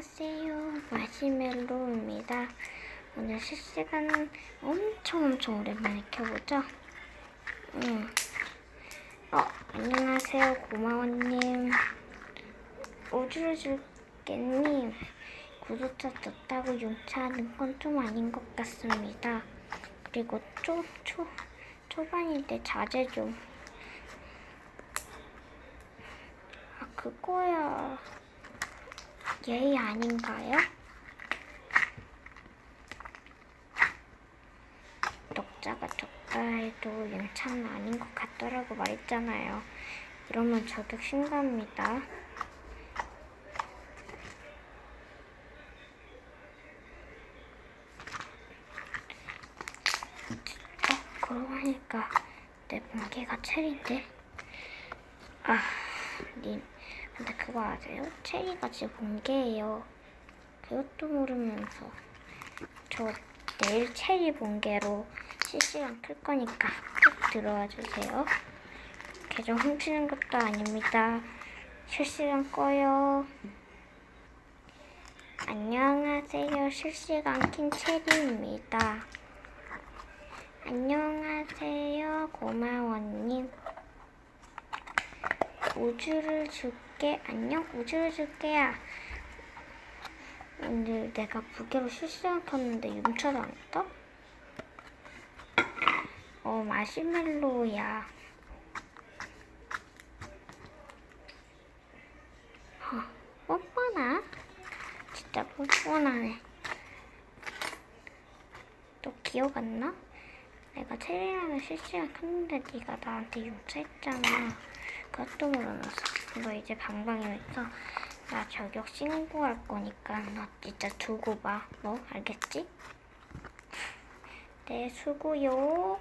안녕하세요. 마시멜로입니다. 오늘 실시간 엄청 엄청 오랜만에 켜보죠? 응. 어, 안녕하세요. 고마워님. 우주를 줄게님. 구독자 떴다고 용차하는 건 좀 아닌 것 같습니다. 그리고 초, 초, 초반일 때 자제 좀. 아, 그거야. 예의 아닌가요? 독자가 적다 해도 연차는 아닌 것 같더라고 말했잖아요. 이러면 저도 신갑니다. 어, 그러고 보니까 내 번개가 체리인데? 아, 님. 근데 그거 아세요? 체리가 제 번개예요. 그것도 모르면서. 저 내일 체리 번개로 실시간 클 거니까 꼭 들어와 주세요. 계정 훔치는 것도 아닙니다. 실시간 꺼요. 안녕하세요. 실시간 킨 체리입니다. 안녕하세요. 고마워님. 우주를 줄게. 안녕. 우주를 줄게야. 오늘 내가 부계로 실시간 켰는데 윤철 안 떠? 어, 마시멜로야. 어, 뻔뻔하? 진짜 뻔뻔하네. 또 기억 안 나? 내가 체리라는 실시간 켰는데 네가 나한테 용서했잖아. 그것도 모르면서. 너 이제 방방이면서 나 저격 신고할 거니까 너 진짜 두고 봐. 너 알겠지? 네, 수고요.